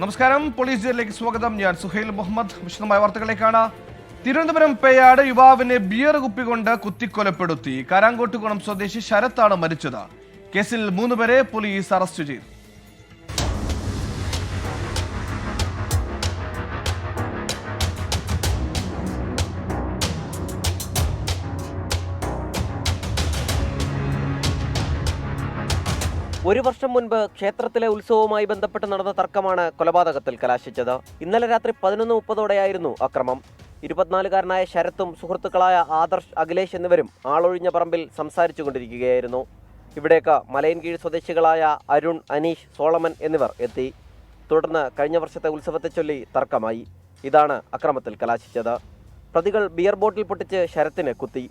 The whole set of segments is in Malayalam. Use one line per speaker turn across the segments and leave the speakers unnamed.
നമസ്കാരം. പോലീസ് ജില്ലയിലേക്ക് സ്വാഗതം. ഞാൻ സുഹൈൽ മുഹമ്മദ്. വിശദമായ വാർത്തകളിലേക്കാണ്. തിരുവനന്തപുരം പേയാട് യുവാവിനെ ബിയർ കുപ്പികൊണ്ട് കുത്തിക്കൊലപ്പെടുത്തി. കാരാങ്കോട്ടുകുളം സ്വദേശി ശരത്താണ് മരിച്ചത്. കേസിൽ മൂന്നുപേരെ പോലീസ് അറസ്റ്റ് ചെയ്തു.
ഒരു വർഷം മുൻപ് ക്ഷേത്രത്തിലെ ഉത്സവവുമായി ബന്ധപ്പെട്ട് നടന്ന തർക്കമാണ് കൊലപാതകത്തിൽ കലാശിച്ചത്. ഇന്നലെ രാത്രി പതിനൊന്ന് മുപ്പതോടെയായിരുന്നു അക്രമം. ഇരുപത്തിനാലുകാരനായ ശരത്തും സുഹൃത്തുക്കളായ ആദർശ് അഖിലേഷ് എന്നിവരും ആളൊഴിഞ്ഞ പറമ്പിൽ സംസാരിച്ചു കൊണ്ടിരിക്കുകയായിരുന്നു ഇവിടേക്ക് മലയൻകീഴ് സ്വദേശികളായ അരുൺ അനീഷ് സോളമൻ എന്നിവർ എത്തി. തുടർന്ന് കഴിഞ്ഞ വർഷത്തെ ഉത്സവത്തെ ചൊല്ലി തർക്കമായി. ഇതാണ് അക്രമത്തിൽ കലാശിച്ചത്. പ്രതികൾ ബിയർ ബോട്ടിൽ പൊട്ടിച്ച് ശരത്തിന് കുത്തി.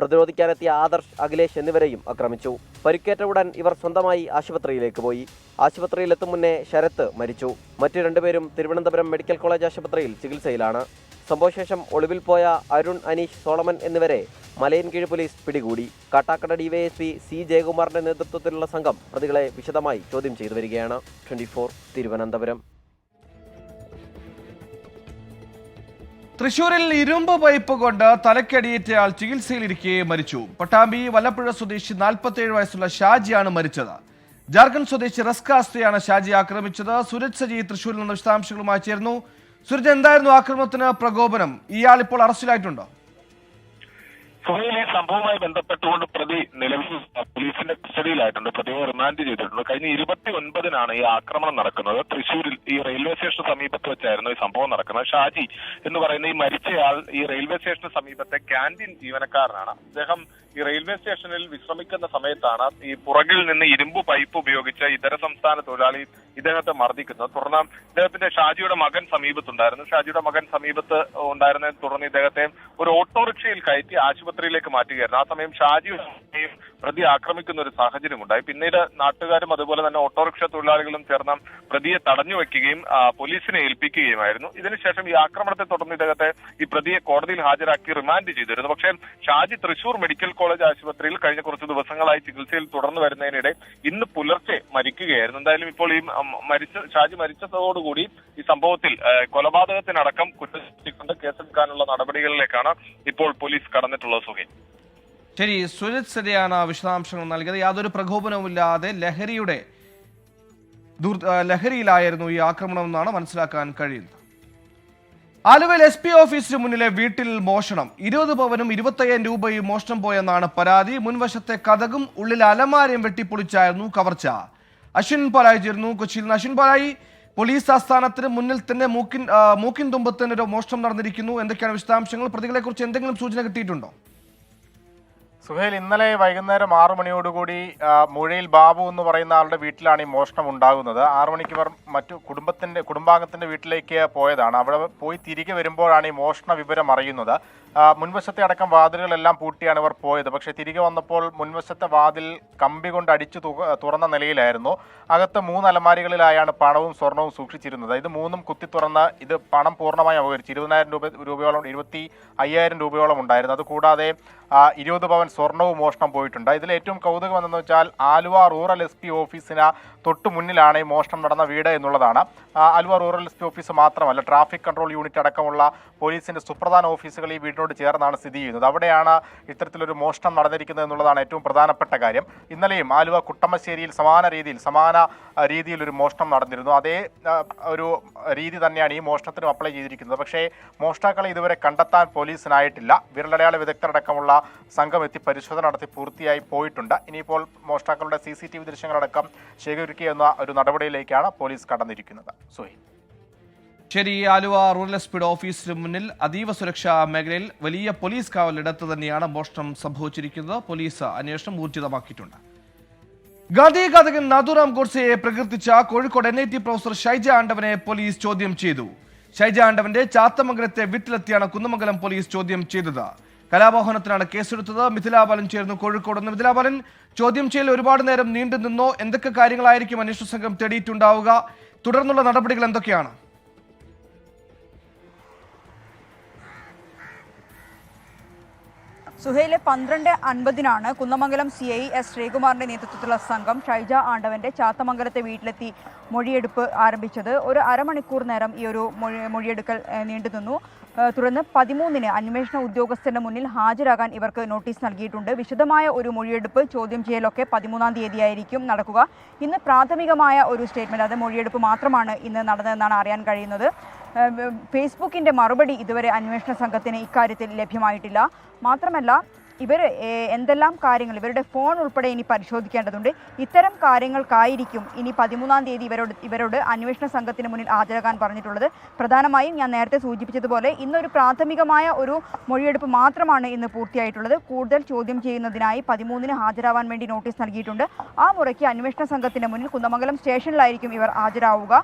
പ്രതിരോധിക്കാനെത്തിയ ആദർശ് അഖിലേഷ് എന്നിവരെയും ആക്രമിച്ചു. പരിക്കേറ്റ ഉടൻ ഇവർ സ്വന്തമായി ആശുപത്രിയിലേക്ക് പോയി. ആശുപത്രിയിലെത്തും മുന്നേ ശരത്ത് മരിച്ചു. മറ്റു രണ്ടുപേരും തിരുവനന്തപുരം മെഡിക്കൽ കോളേജ് ആശുപത്രിയിൽ ചികിത്സയിലാണ്. സംഭവശേഷം ഒളിവിൽ പോയ അരുൺ അനീഷ് സോളമൻ എന്നിവരെ മലയൻകീഴ് പോലീസ് പിടികൂടി. കാട്ടാക്കട ഡിവൈഎസ്പി സി ജയകുമാറിന്റെ നേതൃത്വത്തിലുള്ള സംഘം പ്രതികളെ വിശദമായി ചോദ്യം ചെയ്തു വരികയാണ് ട്വന്റി തിരുവനന്തപുരം.
തൃശൂരിൽ ഇരുമ്പ് പൈപ്പ് കൊണ്ട് തലക്കടിയേറ്റയാൾ ചികിത്സയിലിരിക്കെ മരിച്ചു. പട്ടാമ്പി വല്ലപ്പുഴ സ്വദേശി നാൽപ്പത്തിയേഴ് വയസ്സുള്ള ഷാജിയാണ് മരിച്ചത്. ജാർഖണ്ഡ് സ്വദേശി റസ്കാസ്തയാണ് ഷാജി ആക്രമിച്ചത്. സുരജ് സജി തൃശൂരിൽ നിന്ന് വിശദാംശങ്ങളുമായി ചേർന്നു സുരജ് എന്തായിരുന്നു ആക്രമണത്തിന് പ്രകോപനം? ഇയാൾ ഇപ്പോൾ അറസ്റ്റിലായിട്ടുണ്ടോ?
സംഭവവുമായി ബന്ധപ്പെട്ടുകൊണ്ട് പ്രതി നിലവിൽ കസ്റ്റഡിയിലായിട്ടുണ്ട് പ്രതിയെ റിമാൻഡ് ചെയ്തിട്ടുണ്ട്. കഴിഞ്ഞ ഇരുപത്തി ഒൻപതിനാണ് ഈ ആക്രമണം നടക്കുന്നത്. തൃശ്ശൂരിൽ ഈ റെയിൽവേ സ്റ്റേഷന് സമീപത്ത് വെച്ചായിരുന്നു ഈ സംഭവം നടക്കുന്നത്. ഷാജി എന്ന് പറയുന്ന ഈ മരിച്ചയാൾ ഈ റെയിൽവേ സ്റ്റേഷന് സമീപത്തെ ക്യാന്റീൻ ജീവനക്കാരനാണ്. അദ്ദേഹം ഈ റെയിൽവേ സ്റ്റേഷനിൽ വിശ്രമിക്കുന്ന സമയത്താണ് ഈ പുറകിൽ നിന്ന് ഇരുമ്പ് പൈപ്പ് ഉപയോഗിച്ച് ഇതര സംസ്ഥാന തൊഴിലാളി ഇദ്ദേഹത്തെ മർദ്ദിക്കുന്നത് തുടർന്ന് ഇദ്ദേഹത്തിന്റെ ഷാജിയുടെ മകൻ സമീപത്തുണ്ടായിരുന്നു. ഷാജിയുടെ മകൻ സമീപത്ത് ഉണ്ടായിരുന്നതിനെ തുടർന്ന് ഇദ്ദേഹത്തെ ഒരു ഓട്ടോറിക്ഷയിൽ കയറ്റി ആശുപത്രിയിലേക്ക് മാറ്റുകയായിരുന്നു. ആ സമയം ഷാജിയും പ്രതി ആക്രമിക്കുന്ന ഒരു സാഹചര്യം ഉണ്ടായി. പിന്നീട് നാട്ടുകാരും അതുപോലെ തന്നെ ഓട്ടോറിക്ഷ തൊഴിലാളികളും ചേർന്ന് പ്രതിയെ തടഞ്ഞു വെക്കുകയും പോലീസിനെ ഏൽപ്പിക്കുകയുമായിരുന്നു. ഇതിനുശേഷം ഈ ആക്രമണത്തെ തുടർന്ന് ഇദ്ദേഹത്തെ ഈ പ്രതിയെ കോടതിയിൽ ഹാജരാക്കി റിമാൻഡ് ചെയ്തിരുന്നു. പക്ഷേ ഷാജി തൃശൂർ മെഡിക്കൽ കോളേജ് ആശുപത്രിയിൽ കഴിഞ്ഞ കുറച്ച് ദിവസങ്ങളായി ചികിത്സയിൽ തുടർന്നു വരുന്നതിനിടെ ഇന്ന് പുലർച്ചെ മരിക്കുകയായിരുന്നു. എന്തായാലും ഇപ്പോൾ ഈ മരിച്ച ഷാജി മരിച്ചതോടുകൂടി ഈ സംഭവത്തിൽ കൊലപാതകത്തിനടക്കം കുറ്റം കേസെടുക്കാനുള്ള നടപടികളിലേക്കാണ് ഇപ്പോൾ പോലീസ് കടന്നിട്ടുള്ളത് സുഖേ
ശരി സുരജ് സരിയാണ് വിശദാംശങ്ങൾ നൽകിയത്. യാതൊരു പ്രകോപനവുമില്ലാതെ ലഹരിയുടെ ലഹരിയിലായിരുന്നു ഈ ആക്രമണം എന്നാണ് മനസ്സിലാക്കാൻ കഴിയുന്നത്. ആലുവയിൽ എസ് പി ഓഫീസിന് മുന്നിലെ വീട്ടിൽ മോഷണം. ഇരുപത് പവനും ഇരുപത്തയ്യായിരം രൂപയും മോഷണം പോയെന്നാണ് പരാതി. മുൻവശത്തെ കഥകും ഉള്ളിൽ അലമാരയും വെട്ടിപ്പൊളിച്ചായിരുന്നു കവർച്ച. അശ്വിൻ പാലായി ചേർന്നു കൊച്ചിയിൽ നിന്ന് അശ്വിൻ പാലായി. പോലീസ് ആസ്ഥാനത്തിന് മുന്നിൽ തന്നെ മൂക്കിൻ മൂക്കിൻ തുമ്പത്തിന് ഒരു മോഷണം നടന്നിരിക്കുന്നു. എന്തൊക്കെയാണ് വിശദാംശങ്ങൾ? പ്രതികളെ കുറിച്ച് എന്തെങ്കിലും സൂചന കിട്ടിയിട്ടുണ്ടോ?
സുഹേൽ ഇന്നലെ വൈകുന്നേരം ആറു മണിയോടുകൂടി മുഴയിൽ ബാബു എന്ന് പറയുന്ന ആളുടെ വീട്ടിലാണ് ഈ മോഷണം ഉണ്ടാകുന്നത്. ആറു മണിക്ക് ഇവർ മറ്റു കുടുംബത്തിന്റെ കുടുംബാംഗത്തിന്റെ വീട്ടിലേക്ക് പോയതാണ്. അവിടെ പോയി തിരികെ വരുമ്പോഴാണ് ഈ മോഷണ വിവരം അറിയുന്നത്. മുൻവശത്തെ അടക്കം വാതിലുകളെല്ലാം പൂട്ടിയാണ് ഇവർ പോയത്. പക്ഷേ തിരികെ വന്നപ്പോൾ മുൻവശത്തെ വാതിൽ കമ്പി കൊണ്ട് അടിച്ചു തുറന്ന നിലയിലായിരുന്നു. അകത്ത് മൂന്ന് അലമാരികളിലായാണ് പണവും സ്വർണവും സൂക്ഷിച്ചിരുന്നത്. ഇത് മൂന്നും കുത്തി തുറന്ന് ഇത് പണം പൂർണമായി അപകരിച്ചു. ഇരുപതിനായിരം രൂപ രൂപയോളം ഇരുപത്തി അയ്യായിരം രൂപയോളം ഉണ്ടായിരുന്നു. അതുകൂടാതെ ഇരുപത് പവൻ സ്വർണവും മോഷണം പോയിട്ടുണ്ട്. ഇതിൽ ഏറ്റവും കൗതുകം എന്തെന്ന് വെച്ചാൽ ആലുവ റൂറൽ എസ് പി ഓഫീസിന് തൊട്ടു മുന്നിലാണ് ഈ മോഷണം നടന്ന വീട് എന്നുള്ളതാണ്. Aluva rural S P office മാത്രമല്ല ട്രാഫിക് കൺട്രോൾ യൂണിറ്റ് അടക്കമുള്ള പോലീസിന്റെ സുപ്രധാന ഓഫീസുകൾ ഈ വീടിനോട് ചേർന്നാണ് സ്ഥിതി ചെയ്യുന്നത്. അവിടെയാണ് ഇത്തരത്തിലൊരു മോഷണം നടന്നിരിക്കുന്നത് എന്നുള്ളതാണ് ഏറ്റവും പ്രധാനപ്പെട്ട കാര്യം. ഇന്നലെയും ആലുവ കുട്ടമശ്ശേരിയിൽ സമാന രീതിയിൽ സമാന രീതിയിൽ ഒരു മോഷണം നടന്നിരുന്നു. അതേ ഒരു രീതി തന്നെയാണ് ഈ മോഷണത്തിനും അപ്ലൈ ചെയ്തിരിക്കുന്നത്. പക്ഷേ മോഷ്ടാക്കളെ ഇതുവരെ കണ്ടെത്താൻ പോലീസിനായിട്ടില്ല. വിരലടയാള വിദഗ്ധരടക്കമുള്ള സംഘം എത്തി പരിശോധന നടത്തി പൂർത്തിയായി പോയിട്ടുണ്ട്. ഇനിയിപ്പോൾ മോഷ്ടാക്കളുടെ സി സി ടി വി ദൃശ്യങ്ങളടക്കം ശേഖരിക്കുക എന്ന ഒരു നടപടിയിലേക്കാണ് പോലീസ് കടന്നിരിക്കുന്നത്. സുഹൈൽ.
ശരി ആലുവ റൂറൽ എസ് പിയുടെ ഓഫീസിന് മുന്നിൽ അതീവ സുരക്ഷാ മേഖലയിൽ വലിയ പോലീസ് കാവലിടത്ത് തന്നെയാണ് മോഷണം സംഭവിച്ചിരിക്കുന്നത്. പോലീസ് അന്വേഷണം ഊർജിതമാക്കിയിട്ടുണ്ട്. ഗാന്ധി ഘാതകൻ നാഥുറാം ഗോഡ്സെയെ പ്രകീർത്തിച്ച Kozhikode N I T professor Shaija ആണ്ടവനെ police ചോദ്യം ചെയ്തു. ഷൈജ ആണ്ടവന്റെ ചാത്തമംഗലത്തെ വീട്ടിലെത്തിയാണ് കുന്നമംഗലം പോലീസ് ചോദ്യം ചെയ്തത്. കലാമോഹനത്തിനാണ് കേസെടുത്തത്. മിഥിലാബാലൻ ചേർന്നു കോഴിക്കോട് നിന്ന്. മിഥിലാബാലൻ ചോദ്യം ചെയ്യൽ ഒരുപാട് നേരം നീണ്ടു നിന്നോ എന്തൊക്കെ കാര്യങ്ങളായിരിക്കും അന്വേഷണ സംഘം തേടിയിട്ടുണ്ടാവുക? തുടർന്നുള്ള നടപടികൾ എന്തൊക്കെയാണ്?
സുഹൈലെ പന്ത്രണ്ട് അൻപതിനാണ് കുന്നമംഗലം സി ഐ എസ് ശ്രീകുമാറിന്റെ നേതൃത്വത്തിലുള്ള സംഘം ഷൈജ ആണ്ടവന്റെ ചാത്തമംഗലത്തെ വീട്ടിലെത്തി മൊഴിയെടുപ്പ് ആരംഭിച്ചത്. ഒരു അരമണിക്കൂർ നേരം ഈ ഒരു മൊഴി മൊഴിയെടുക്കൽ നീണ്ടു നിന്നു തുടർന്ന് പതിമൂന്നിന് അന്വേഷണ ഉദ്യോഗസ്ഥരുടെ മുന്നിൽ ഹാജരാകാൻ ഇവർക്ക് നോട്ടീസ് നൽകിയിട്ടുണ്ട്. വിശദമായ ഒരു മൊഴിയെടുപ്പ് ചോദ്യം ചെയ്യലൊക്കെ പതിമൂന്നാം തീയതിയായിരിക്കും നടക്കുക. ഇന്ന് പ്രാഥമികമായ ഒരു സ്റ്റേറ്റ്മെന്റ് അത് മൊഴിയെടുപ്പ് മാത്രമാണ് ഇന്ന് നടന്നതെന്നാണ് അറിയാൻ കഴിയുന്നത്. ഏഹ് ഫേസ്ബുക്കിന്റെ മറുപടി ഇതുവരെ അന്വേഷണ സംഘത്തിന് ഇക്കാര്യത്തിൽ ലഭ്യമായിട്ടില്ല. മാത്രമല്ല ഇവർ എന്തെല്ലാം കാര്യങ്ങൾ ഇവരുടെ ഫോൺ ഉൾപ്പെടെ ഇനി പരിശോധിക്കേണ്ടതുണ്ട്. ഇത്തരം കാര്യങ്ങൾക്കായിരിക്കും ഇനി പതിമൂന്നാം തീയതി ഇവരോട് ഇവരോട് അന്വേഷണ സംഘത്തിന് മുന്നിൽ ഹാജരാകാൻ പറഞ്ഞിട്ടുള്ളത്. പ്രധാനമായും ഞാൻ നേരത്തെ സൂചിപ്പിച്ചതുപോലെ ഇന്നൊരു പ്രാഥമികമായ ഒരു മൊഴിയെടുപ്പ് മാത്രമാണ് ഇന്ന് പൂർത്തിയായിട്ടുള്ളത്. കൂടുതൽ ചോദ്യം ചെയ്യുന്നതിനായി പതിമൂന്നിന് ഹാജരാവാൻ വേണ്ടി നോട്ടീസ് നൽകിയിട്ടുണ്ട്. ആ മുറയ്ക്ക് അന്വേഷണ സംഘത്തിന് മുന്നിൽ കുന്ദമംഗലം സ്റ്റേഷനിലായിരിക്കും ഇവർ ഹാജരാവുക.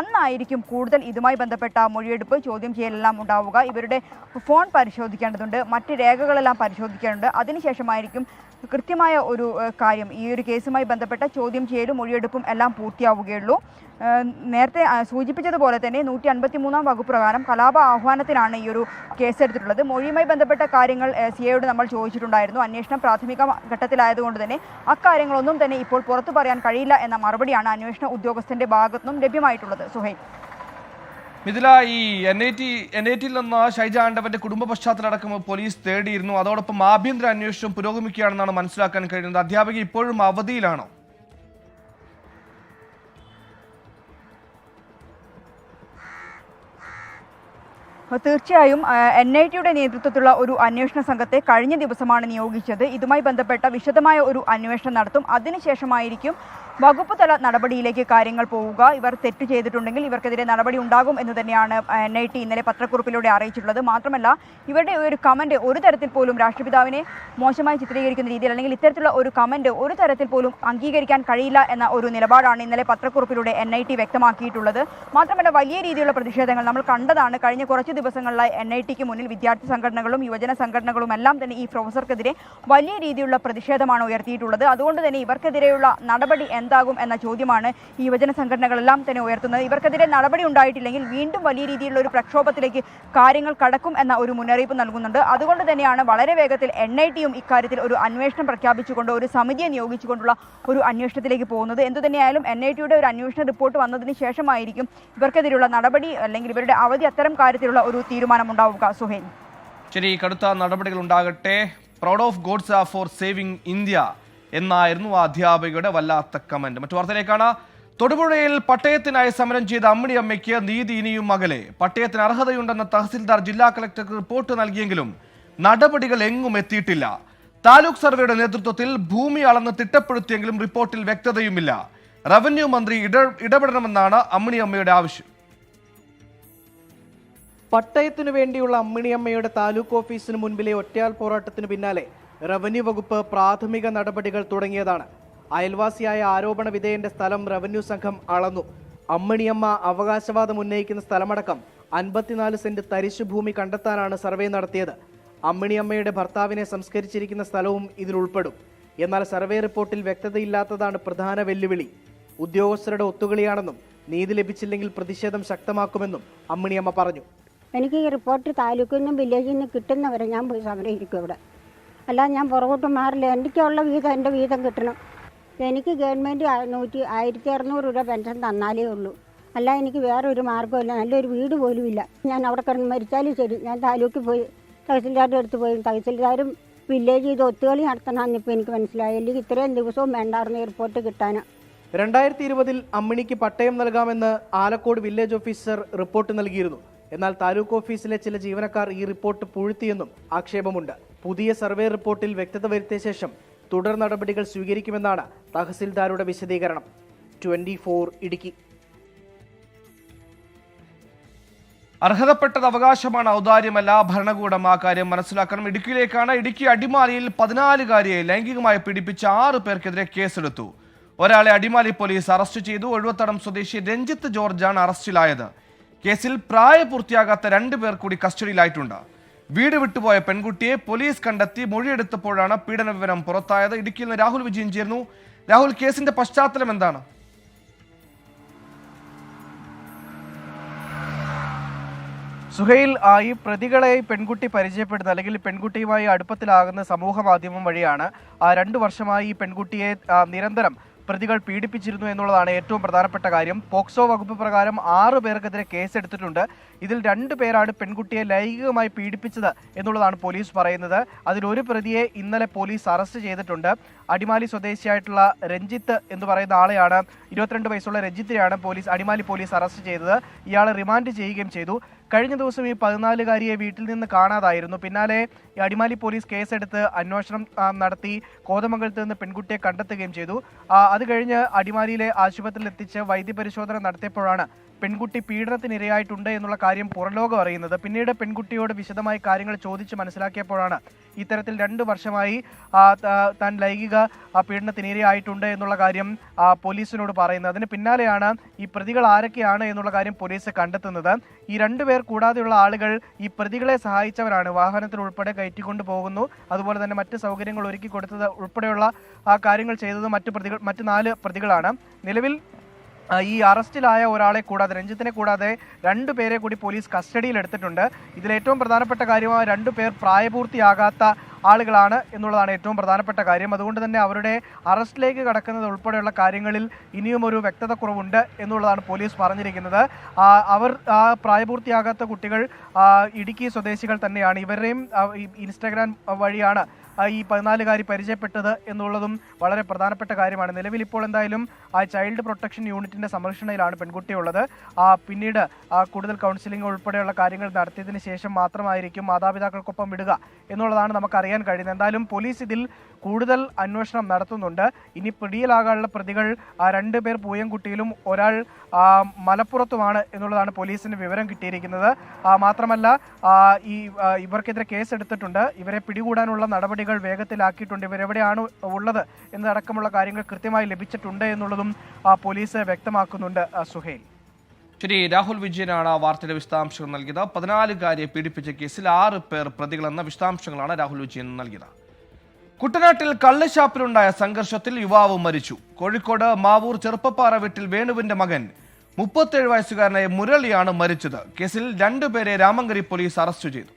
അന്നായിരിക്കും കൂടുതൽ ഇതുമായി ബന്ധപ്പെട്ട മൊഴിയെടുപ്പ് ചോദ്യം ചെയ്യലെല്ലാം ഉണ്ടാവുക. ഇവരുടെ ഫോൺ പരിശോധിക്കേണ്ടതുണ്ട്. മറ്റ് രേഖകളെല്ലാം പരിശോധിക്കേണ്ടതുണ്ട്. അതിനുശേഷമായിരിക്കും കൃത്യമായ ഒരു കാര്യം. ഈ ഒരു കേസുമായി ബന്ധപ്പെട്ട ചോദ്യം ചെയ്യലും മൊഴിയെടുപ്പും എല്ലാം പൂർത്തിയാവുകയുള്ളൂ. നേരത്തെ സൂചിപ്പിച്ചതുപോലെ തന്നെ നൂറ്റി അൻപത്തി മൂന്നാം വകുപ്പ് പ്രകാരം കലാപ ആഹ്വാനത്തിനാണ് ഈ ഒരു കേസ് എടുത്തിട്ടുള്ളത് മൊഴിയുമായി ബന്ധപ്പെട്ട കാര്യങ്ങൾ സി ഐയോട് നമ്മൾ ചോദിച്ചിട്ടുണ്ടായിരുന്നു. അന്വേഷണം പ്രാഥമിക ഘട്ടത്തിലായതുകൊണ്ട് തന്നെ അക്കാര്യങ്ങളൊന്നും തന്നെ ഇപ്പോൾ പുറത്തു പറയാൻ കഴിയില്ല എന്ന മറുപടിയാണ് അന്വേഷണ ഉദ്യോഗസ്ഥന്റെ ഭാഗത്തുനിന്നും ലഭ്യമായിട്ടുള്ളത്. സുഹൈൽ.
മിഥില ഈ N I T N I ടിയിൽ നിന്ന് ഷൈജ ആണ്ടവന്റെ കുടുംബ പശ്ചാത്തലം അടക്കം പോലീസ് തേടിയിരുന്നു. അതോടൊപ്പം ആഭ്യന്തര അന്വേഷണം പുരോഗമിക്കുകയാണെന്നാണ് മനസ്സിലാക്കാൻ കഴിയുന്നത്. അധ്യാപിക ഇപ്പോഴും അവധിയിലാണോ?
തീർച്ചയായും എൻ ഐ ടിയുടെ നേതൃത്വത്തിലുള്ള ഒരു അന്വേഷണ സംഘത്തെ കഴിഞ്ഞ ദിവസമാണ് നിയോഗിച്ചത്. ഇതുമായി ബന്ധപ്പെട്ട വിശദമായ ഒരു അന്വേഷണം നടത്തും. അതിനുശേഷമായിരിക്കും വകുപ്പ് തല നടപടിയിലേക്ക് കാര്യങ്ങൾ പോവുക. ഇവർ തെറ്റ് ചെയ്തിട്ടുണ്ടെങ്കിൽ ഇവർക്കെതിരെ നടപടി ഉണ്ടാകും എന്ന് തന്നെയാണ് എൻ ഐ ടി ഇന്നലെ പത്രക്കുറിപ്പിലൂടെ അറിയിച്ചിട്ടുള്ളത്. മാത്രമല്ല ഇവരുടെ ഒരു കമന്റ് ഒരു തരത്തിൽ പോലും രാഷ്ട്രപിതാവിനെ മോശമായി ചിത്രീകരിക്കുന്ന രീതിയിൽ അല്ലെങ്കിൽ ഇത്തരത്തിലുള്ള ഒരു കമന്റ് ഒരു തരത്തിൽ പോലും അംഗീകരിക്കാൻ കഴിയില്ല എന്ന ഒരു നിലപാടാണ് ഇന്നലെ പത്രക്കുറിപ്പിലൂടെ എൻ വ്യക്തമാക്കിയിട്ടുള്ളത്. മാത്രമല്ല വലിയ രീതിയിലുള്ള പ്രതിഷേധങ്ങൾ നമ്മൾ കണ്ടതാണ്. കഴിഞ്ഞ കുറച്ച് ദിവസങ്ങളിലായി എൻ ഐ ടിക്ക് മുന്നിൽ വിദ്യാർത്ഥി സംഘടനകളും യുവജന സംഘടനകളും എല്ലാം തന്നെ ഈ പ്രൊഫസർക്കെതിരെ വലിയ രീതിയിലുള്ള പ്രതിഷേധമാണ് ഉയർത്തിയിട്ടുള്ളത്. അതുകൊണ്ട് തന്നെ ഇവർക്കെതിരെയുള്ള നടപടി എന്താകും എന്ന ചോദ്യമാണ് യുവജന സംഘടനകളെല്ലാം തന്നെ ഉയർത്തുന്നത്. ഇവർക്കെതിരെ നടപടി ഉണ്ടായിട്ടില്ലെങ്കിൽ വീണ്ടും വലിയ രീതിയിലുള്ള ഒരു പ്രക്ഷോഭത്തിലേക്ക് കാര്യങ്ങൾ കടക്കും എന്ന ഒരു മുന്നറിയിപ്പ് നൽകുന്നുണ്ട്. അതുകൊണ്ട് തന്നെയാണ് വളരെ വേഗത്തിൽ എൻ ഐ ടിയും ഇക്കാര്യത്തിൽ ഒരു അന്വേഷണം പ്രഖ്യാപിച്ചുകൊണ്ട് ഒരു സമിതിയെ നിയോഗിച്ചുകൊണ്ടുള്ള ഒരു അന്വേഷണത്തിലേക്ക് പോകുന്നത്. എന്തു തന്നെയായാലും എൻ ഐ ടിയുടെ ഒരു അന്വേഷണ റിപ്പോർട്ട് വന്നതിന് ശേഷമായിരിക്കും ഇവർക്കെതിരെയുള്ള നടപടി അല്ലെങ്കിൽ ഇവരുടെ അവധി അത്തരം കാര്യത്തിലുള്ള ഒരു തീരുമാനമുണ്ടാവുക സുഹേൽ.
ശരി കടുത്ത നടപടികൾ ഉണ്ടാകട്ടെ. Proud of Godse for saving India എന്നായിരുന്നു അധ്യാപികയുടെ വല്ലാത്ത കമന്റ് മറ്റു വാർത്തയിലേക്കാണ്. തൊടുപുഴയിൽ പട്ടയത്തിനായി സമരം ചെയ്ത അമ്മിണി അമ്മയ്ക്ക് നീതി ഇനിയും മകലെ പട്ടയത്തിന് അർഹതയുണ്ടെന്ന തഹസിൽദാർ ജില്ലാ കളക്ടർക്ക് റിപ്പോർട്ട് നൽകിയെങ്കിലും നടപടികൾ എങ്ങും എത്തിയിട്ടില്ല. താലൂക്ക് സർവേയുടെ നേതൃത്വത്തിൽ ഭൂമി അളന്ന് തിട്ടപ്പെടുത്തിയെങ്കിലും റിപ്പോർട്ടിൽ വ്യക്തതയുമില്ല. റവന്യൂ മന്ത്രി ഇട ഇടപെടണമെന്നാണ് അമ്മിണി അമ്മയുടെ ആവശ്യം.
പട്ടയത്തിനു വേണ്ടിയുള്ള അമ്മിണിയമ്മയുടെ താലൂക്ക് ഓഫീസിന് മുൻപിലെ ഒറ്റയാൽ പോരാട്ടത്തിന് പിന്നാലെ റവന്യൂ വകുപ്പ് പ്രാഥമിക നടപടികൾ തുടങ്ങിയതാണ്. അയൽവാസിയായ ആരോപണ വിധേയന്റെ സ്ഥലം റവന്യൂ സംഘം അളന്നു. അമ്മിണിയമ്മ അവകാശവാദം ഉന്നയിക്കുന്ന സ്ഥലമടക്കം അൻപത്തിനാല് സെന്റ് തരിശു ഭൂമി കണ്ടെത്താനാണ് സർവേ നടത്തിയത്. അമ്മിണിയമ്മയുടെ ഭർത്താവിനെ സംസ്കരിച്ചിരിക്കുന്ന സ്ഥലവും ഇതിൽ ഉൾപ്പെടും എന്നാൽ സർവേ റിപ്പോർട്ടിൽ വ്യക്തതയില്ലാത്തതാണ് പ്രധാന വെല്ലുവിളി. ഉദ്യോഗസ്ഥരുടെ ഒത്തുകളിയാണെന്നും നീതി ലഭിച്ചില്ലെങ്കിൽ പ്രതിഷേധം ശക്തമാക്കുമെന്നും അമ്മിണിയമ്മ പറഞ്ഞു.
എനിക്ക് ഈ റിപ്പോർട്ട് താലൂക്കിൽ നിന്നും വില്ലേജിൽ നിന്ന് കിട്ടുന്നവരെ ഞാൻ പോയി സമരമായിരിക്കും ഇവിടെ. അല്ലാതെ ഞാൻ പുറകോട്ട് മാറില്ല. എനിക്കുള്ള വീതം എന്റെ വീതം കിട്ടണം. എനിക്ക് ഗവൺമെന്റ് നൂറ്റി ആയിരത്തി അറുന്നൂറ് രൂപ പെൻഷൻ തന്നാലേ ഉള്ളൂ. അല്ല എനിക്ക് വേറെ ഒരു മാർഗമില്ല നല്ലൊരു വീട് പോലും ഇല്ല. ഞാൻ അവിടെ കിടന്ന് മരിച്ചാലും ശരി. ഞാൻ താലൂക്കിൽ പോയി തഹസിൽദാരുടെ അടുത്ത് പോയി. തഹസിൽദാരും വില്ലേജ് ചെയ്ത് ഒത്തുകളി നടത്തണമെന്ന് ഇപ്പോൾ എനിക്ക് മനസ്സിലായി. അല്ലെങ്കിൽ ഇത്രയും ദിവസവും വേണ്ടായിരുന്നു ഈ റിപ്പോർട്ട് കിട്ടാൻ
രണ്ടായിരത്തി ഇരുപതിൽ അമ്മിണിക്ക് പട്ടയം നൽകാമെന്ന് ആലക്കോട് വില്ലേജ് ഓഫീസർ റിപ്പോർട്ട് നൽകിയിരുന്നു. എന്നാൽ താലൂക്ക് ഓഫീസിലെ ചില ജീവനക്കാർ ഈ റിപ്പോർട്ട് പൂഴ്ത്തിയെന്നും ആക്ഷേപമുണ്ട്. പുതിയ സർവേ റിപ്പോർട്ടിൽ വ്യക്തത വരുത്തിയ ശേഷം തുടർ നടപടികൾ സ്വീകരിക്കുമെന്നാണ് തഹസിൽദാരുടെ വിശദീകരണം. ട്വന്റി ഇടുക്കി.
അർഹതപ്പെട്ടത് അവകാശമാണ് ഔദാര്യമല്ല ഭരണകൂടം ആ കാര്യം മനസ്സിലാക്കണം. ഇടുക്കിയിലേക്കാണ് ഇടുക്കി അടിമാലിയിൽ പതിനാലുകാരിയെ ലൈംഗികമായി പീഡിപ്പിച്ച ആറ് പേർക്കെതിരെ കേസെടുത്തു. ഒരാളെ അടിമാലി പോലീസ് അറസ്റ്റ് ചെയ്തു. ഒഴുവത്തടം സ്വദേശി രഞ്ജിത്ത് ജോർജാണ് അറസ്റ്റിലായത്. കേസിൽ പ്രായപൂർത്തിയാകാത്ത രണ്ടു പേർ കൂടി കസ്റ്റഡിയിലായിട്ടുണ്ട്. വീട് വിട്ടുപോയ പെൺകുട്ടിയെ പോലീസ് കണ്ടെത്തി മൊഴിയെടുത്തപ്പോഴാണ് പീഡന വിവരം പുറത്തായത്. ഇടുക്കിയിൽ നിന്ന് രാഹുൽ വിജയൻ ചേർന്നു രാഹുൽ കേസിന്റെ പശ്ചാത്തലം എന്താണ്?
സുഹൈൽ ആയി പ്രതികളെ പെൺകുട്ടി പരിചയപ്പെടുന്ന അല്ലെങ്കിൽ പെൺകുട്ടിയുമായി അടുപ്പത്തിലാകുന്ന സമൂഹ മാധ്യമം വഴിയാണ് ആ, രണ്ടു വർഷമായി ഈ പെൺകുട്ടിയെ നിരന്തരം പ്രതികൾ പീഡിപ്പിച്ചിരുന്നു എന്നുള്ളതാണ് ഏറ്റവും പ്രധാനപ്പെട്ട കാര്യം. പോക്സോ വകുപ്പ് പ്രകാരം ആറ് പേർക്കെതിരെ കേസെടുത്തിട്ടുണ്ട്. ഇതിൽ രണ്ട് പേരാണ് പെൺകുട്ടിയെ ലൈംഗികമായി പീഡിപ്പിച്ചത് എന്നുള്ളതാണ് പോലീസ് പറയുന്നത്. അതിലൊരു പ്രതിയെ ഇന്നലെ പോലീസ് അറസ്റ്റ് ചെയ്തിട്ടുണ്ട്. അടിമാലി സ്വദേശിയായിട്ടുള്ള രഞ്ജിത്ത് എന്ന് പറയുന്ന ആളെയാണ് ഇരുപത്തിരണ്ട് വയസ്സുള്ള രഞ്ജിത്തിനെയാണ് പോലീസ് അടിമാലി പോലീസ് അറസ്റ്റ് ചെയ്തത്. ഇയാളെ റിമാൻഡ് ചെയ്യുകയും ചെയ്തു. കഴിഞ്ഞ ദിവസം ഈ പതിനാലുകാരിയെ വീട്ടിൽ നിന്ന് കാണാതായിരുന്നു. പിന്നാലെ ഈ അടിമാലി പോലീസ് കേസെടുത്ത് അന്വേഷണം നടത്തി കോതമംഗലത്ത് നിന്ന് പെൺകുട്ടിയെ കണ്ടെത്തുകയും ചെയ്തു. അത് കഴിഞ്ഞ് അടിമാലിയിലെ ആശുപത്രിയിൽ എത്തിച്ച് വൈദ്യപരിശോധന നടത്തിയപ്പോഴാണ് പെൺകുട്ടി പീഡനത്തിനിരയായിട്ടുണ്ട് എന്നുള്ള കാര്യം പുറലോകം അറിയുന്നത്. പിന്നീട് പെൺകുട്ടിയോട് വിശദമായി കാര്യങ്ങൾ ചോദിച്ച് മനസ്സിലാക്കിയപ്പോഴാണ് ഇത്തരത്തിൽ രണ്ട് വർഷമായി താൻ ലൈംഗിക പീഡനത്തിനിരയായിട്ടുണ്ട് എന്നുള്ള കാര്യം പോലീസിനോട് പറയുന്നത്. അതിന് പിന്നാലെയാണ് ഈ പ്രതികൾ ആരൊക്കെയാണ് എന്നുള്ള കാര്യം പോലീസ് കണ്ടെത്തുന്നത്. ഈ രണ്ടുപേർ കൂടാതെയുള്ള ആളുകൾ ഈ പ്രതികളെ സഹായിച്ചവരാണ്. വാഹനത്തിൽ ഉൾപ്പെടെ കയറ്റിക്കൊണ്ടു പോകുന്നു. അതുപോലെ തന്നെ മറ്റ് സൗകര്യങ്ങൾ ഒരുക്കി കൊടുത്തത് ഉൾപ്പെടെയുള്ള കാര്യങ്ങൾ ചെയ്തത് മറ്റ് പ്രതികൾ മറ്റ് നാല് പ്രതികളാണ്. നിലവിൽ ഈ അറസ്റ്റിലായ ഒരാളെ കൂടാതെ രഞ്ജിത്തിനെ കൂടാതെ രണ്ടു പേരെ കൂടി പോലീസ് കസ്റ്റഡിയിൽ എടുത്തിട്ടുണ്ട് ഇതിൽ ഏറ്റവും പ്രധാനപ്പെട്ട കാര്യമായ രണ്ടു പേർ പ്രായപൂർത്തിയാകാത്ത ആളുകളാണ് എന്നുള്ളതാണ് ഏറ്റവും പ്രധാനപ്പെട്ട കാര്യം. അതുകൊണ്ട് തന്നെ അവരുടെ അറസ്റ്റിലേക്ക് കടക്കുന്നത് ഉൾപ്പെടെയുള്ള കാര്യങ്ങളിൽ ഇനിയും ഒരു വ്യക്തത കുറവുണ്ട് എന്നുള്ളതാണ് പോലീസ് പറഞ്ഞിരിക്കുന്നത്. അവർ ആ, പ്രായപൂർത്തിയാകാത്ത കുട്ടികൾ ഇടുക്കി സ്വദേശികൾ തന്നെയാണ്. ഇവരുടെയും ഇൻസ്റ്റാഗ്രാം വഴിയാണ് ഈ പതിനാലുകാരി പരിചയപ്പെട്ടത് എന്നുള്ളതും വളരെ പ്രധാനപ്പെട്ട കാര്യമാണ്. നിലവിൽ ഇപ്പോൾ എന്തായാലും ആ ചൈൽഡ് പ്രൊട്ടക്ഷൻ യൂണിറ്റിന്റെ സംരക്ഷണയിലാണ് പെൺകുട്ടിയുള്ളത്. പിന്നീട് കൂടുതൽ കൗൺസിലിംഗ് ഉൾപ്പെടെയുള്ള കാര്യങ്ങൾ നടത്തിയതിന് ശേഷം മാത്രമായിരിക്കും മാതാപിതാക്കൾക്കൊപ്പം വിടുക എന്നുള്ളതാണ് നമുക്കറിയാൻ കഴിയുന്നത്. എന്തായാലും പോലീസ് ഇതിൽ കൂടുതൽ അന്വേഷണം നടത്തുന്നുണ്ട്. ഇനി പിടിയിലാകാനുള്ള പ്രതികൾ രണ്ട് പേർ പൂയംകുട്ടിയിലും ഒരാൾ മലപ്പുറത്തുമാണ് എന്നുള്ളതാണ് പോലീസിന് വിവരം കിട്ടിയിരിക്കുന്നത്. മാത്രമല്ല ഈ ഇവർക്കെതിരെ കേസെടുത്തിട്ടുണ്ട്. ഇവരെ പിടികൂടാനുള്ള നടപടികൾ വേഗത്തിലാക്കിയിട്ടുണ്ട്. ഇവരെവിടെയാണ് ഉള്ളത് എന്നതടക്കമുള്ള കാര്യങ്ങൾ കൃത്യമായി ലഭിച്ചിട്ടുണ്ട് എന്നുള്ളതും പോലീസ് വ്യക്തമാക്കുന്നുണ്ട് സുഹൈൽ.
ശരി രാഹുൽ വിജയനാണ് വാർത്തയുടെ വിശദാംശങ്ങൾ നൽകിയത്. പതിനാലുകാരിയെ പീഡിപ്പിച്ച കേസിൽ ആറ് പേർ പ്രതികളെന്ന വിശദാംശങ്ങളാണ് രാഹുൽ വിജയൻ നൽകിയത്. കുട്ടനാട്ടിൽ കള്ളുഷാപ്പിലുണ്ടായ സംഘർഷത്തിൽ യുവാവ് മരിച്ചു. കോഴിക്കോട് മാവൂർ ചെറുപ്പപ്പാറ വീട്ടിൽ വേണുവിന്റെ മകൻ മുപ്പത്തേഴ് വയസ്സുകാരനായ മുരളിയാണ് മരിച്ചത്. കേസിൽ രണ്ടുപേരെ രാമങ്കരി പോലീസ് അറസ്റ്റ് ചെയ്തു.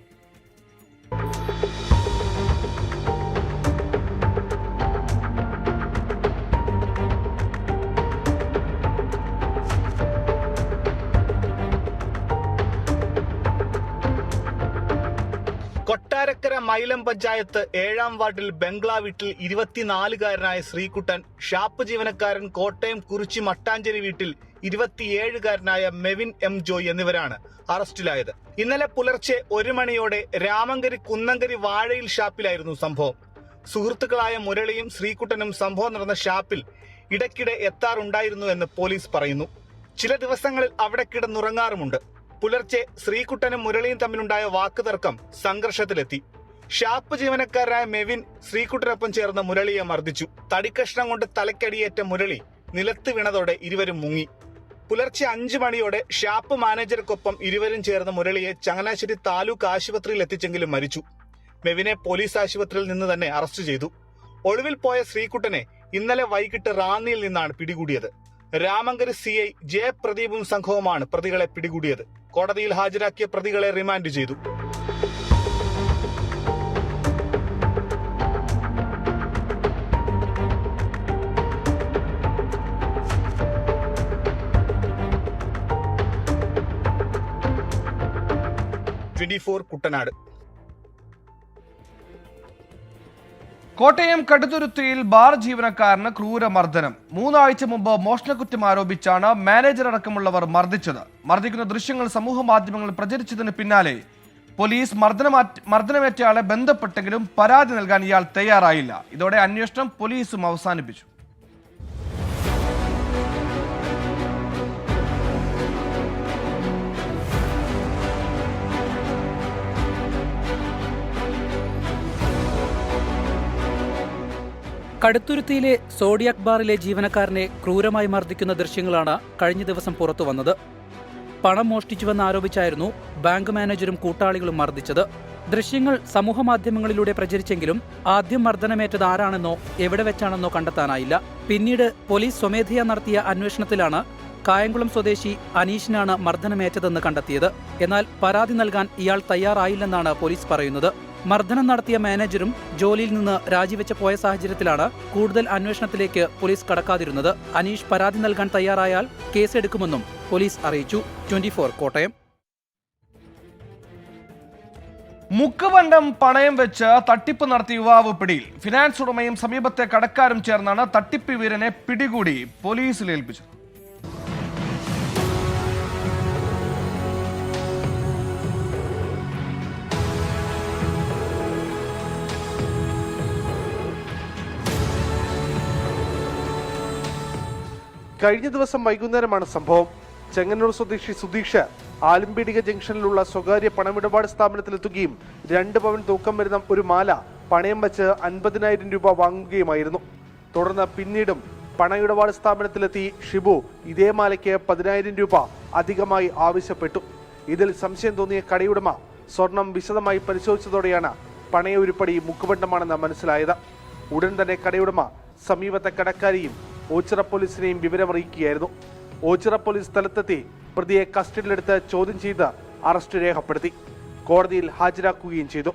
മൈലം പഞ്ചായത്ത് ഏഴാം വാർഡിൽ ബംഗ്ലാ വീട്ടിൽ ഇരുപത്തിനാലുകാരനായ ശ്രീകുട്ടൻ ഷാപ്പ് ജീവനക്കാരൻ കോട്ടയം കുറിച്ചി മട്ടാഞ്ചേരി വീട്ടിൽ ഇരുപത്തിയേഴുകാരനായ മെവിൻ എം ജോയ് എന്നിവരാണ് അറസ്റ്റിലായത്. ഇന്നലെ പുലർച്ചെ ഒരു മണിയോടെ രാമങ്കരി കുന്നങ്കരി വാഴയിൽ ഷാപ്പിലായിരുന്നു സംഭവം. സുഹൃത്തുക്കളായ മുരളിയും ശ്രീകുട്ടനും സംഭവം നടന്ന ഷാപ്പിൽ ഇടയ്ക്കിടെ എത്താറുണ്ടായിരുന്നു എന്ന് പോലീസ് പറയുന്നു. ചില ദിവസങ്ങളിൽ അവിടെ കിടന്നുറങ്ങാറുമുണ്ട്. പുലർച്ചെ ശ്രീകുട്ടനും മുരളിയും തമ്മിലുണ്ടായ വാക്കുതർക്കം സംഘർഷത്തിലെത്തി. ഷാപ്പ് ജീവനക്കാരനായ മെവിൻ ശ്രീകുട്ടനൊപ്പം ചേർന്ന മുരളിയെ മർദ്ദിച്ചു. തടിക്കഷ്ണം കൊണ്ട് തലക്കടിയേറ്റ മുരളി നിലത്ത് വീണതോടെ ഇരുവരും മുങ്ങി. പുലർച്ചെ അഞ്ചു മണിയോടെ ഷാപ്പ് മാനേജർക്കൊപ്പം ഇരുവരും ചേർന്ന മുരളിയെ ചങ്ങനാശ്ശേരി താലൂക്ക് ആശുപത്രിയിൽ എത്തിച്ചെങ്കിലും മരിച്ചു. മെവിനെ പോലീസ് ആശുപത്രിയിൽ നിന്ന് തന്നെ അറസ്റ്റ് ചെയ്തു. ഒളിവിൽ പോയ ശ്രീകുട്ടനെ ഇന്നലെ വൈകിട്ട് റാന്നിയിൽ നിന്നാണ് പിടികൂടിയത്. രാമങ്കരി സി ഐ ജെ പ്രദീപും സംഘവുമാണ് പ്രതികളെ പിടികൂടിയത്. കോടതിയിൽ ഹാജരാക്കിയ പ്രതികളെ റിമാൻഡ് ചെയ്തു. Twenty four Kuttanad.
കോട്ടയം കടുത്തുരുത്തിയിൽ ബാർ ജീവനക്കാരന് ക്രൂരമർദ്ദനം. മൂന്നാഴ്ച മുമ്പ് മോഷണക്കുറ്റം ആരോപിച്ചാണ് മാനേജർ അടക്കമുള്ളവർ മർദ്ദിച്ചത്. മർദ്ദിക്കുന്ന ദൃശ്യങ്ങൾ സമൂഹ മാധ്യമങ്ങളിൽ പ്രചരിച്ചതിന് പിന്നാലെ പോലീസ് മർദ്ദനമാറ്റ മർദ്ദനമേറ്റയാളെ ബന്ധപ്പെട്ടെങ്കിലും പരാതി നൽകാൻ ഇയാൾ തയ്യാറായില്ല. ഇതോടെ അന്വേഷണം പോലീസും അവസാനിപ്പിച്ചു.
കടുത്തുരുത്തിയിലെ സോഡിയാക് ബാറിലെ ജീവനക്കാരനെ ക്രൂരമായി മർദ്ദിക്കുന്ന ദൃശ്യങ്ങളാണ് കഴിഞ്ഞ ദിവസം പുറത്തു വന്നത്. പണം മോഷ്ടിച്ചുവെന്ന് ആരോപിച്ചായിരുന്നു ബാങ്ക് മാനേജരും കൂട്ടാളികളും മർദ്ദിച്ചത്. ദൃശ്യങ്ങൾ സമൂഹമാധ്യമങ്ങളിലൂടെ പ്രചരിച്ചെങ്കിലും ആദ്യം മർദ്ദനമേറ്റത് ആരാണെന്നോ എവിടെ വെച്ചാണെന്നോ കണ്ടെത്താനായില്ല. പിന്നീട് പോലീസ് സ്വമേധയാ നടത്തിയ അന്വേഷണത്തിലാണ് കായംകുളം സ്വദേശി അനീഷിനാണ് മർദ്ദനമേറ്റതെന്ന് കണ്ടെത്തിയത്. എന്നാൽ പരാതി നൽകാൻ ഇയാൾ തയ്യാറായില്ലെന്നാണ് പോലീസ് പറയുന്നത്. മർദ്ദനം നടത്തിയ മാനേജറും ജോലിയിൽ നിന്ന് രാജിവെച്ച് പോയ സാഹചര്യത്തിലാണ് കൂടുതൽ അന്വേഷണത്തിലേക്ക് പോലീസ് കടക്കാതിരുന്നത്. അനീഷ് പരാതി നൽകാൻ തയ്യാറായാൽ കേസെടുക്കുമെന്നും പോലീസ് അറിയിച്ചു. ട്വന്റി കോട്ടയം.
മുക്കുവണ്ടം പണയം വെച്ച് തട്ടിപ്പ് നടത്തിയ യുവാവ് പിടിയിൽ. ഫിനാൻസ് ഉടമയും സമീപത്തെ കടക്കാരും ചേർന്നാണ് തട്ടിപ്പ് വീരനെ പിടികൂടി പോലീസിൽ ഏൽപ്പിച്ചത്.
കഴിഞ്ഞ ദിവസം വൈകുന്നേരമാണ് സംഭവം. ചെങ്ങന്നൂർ സ്വദേശി സുധീഷ് ആലമ്പീടിക ജംഗ്ഷനിലുള്ള സ്വകാര്യ പണമിടപാട് സ്ഥാപനത്തിലെത്തുകയും രണ്ട് പവൻ തൂക്കം വരുന്ന ഒരു മാല പണയം വെച്ച് അൻപതിനായിരം രൂപ വാങ്ങുകയുമായിരുന്നു. തുടർന്ന് പിന്നീടും പണമിടപാട് സ്ഥാപനത്തിലെത്തി ഷിബു ഇതേ മാലയ്ക്ക് പതിനായിരം രൂപ അധികമായി ആവശ്യപ്പെട്ടു. ഇതിൽ സംശയം തോന്നിയ കടയുടമ സ്വർണം വിശദമായി പരിശോധിച്ചതോടെയാണ് പണയ ഉരുപ്പടി മുക്കുപണ്ടമാണെന്ന് മനസ്സിലായത്. ഉടൻ തന്നെ കടയുടമ സമീപത്തെ കടക്കാരെയും ഓച്ചിറ പോലീസിനെയും വിവരമറിയിക്കുകയായിരുന്നു. ഓച്ചിറ പോലീസ് സ്ഥലത്തെത്തി പ്രതിയെ കസ്റ്റഡിയിലെടുത്ത് ചോദ്യം ചെയ്ത് അറസ്റ്റ് രേഖപ്പെടുത്തി. കോടതിയിൽ ഹാജരാക്കുകയും ചെയ്തു.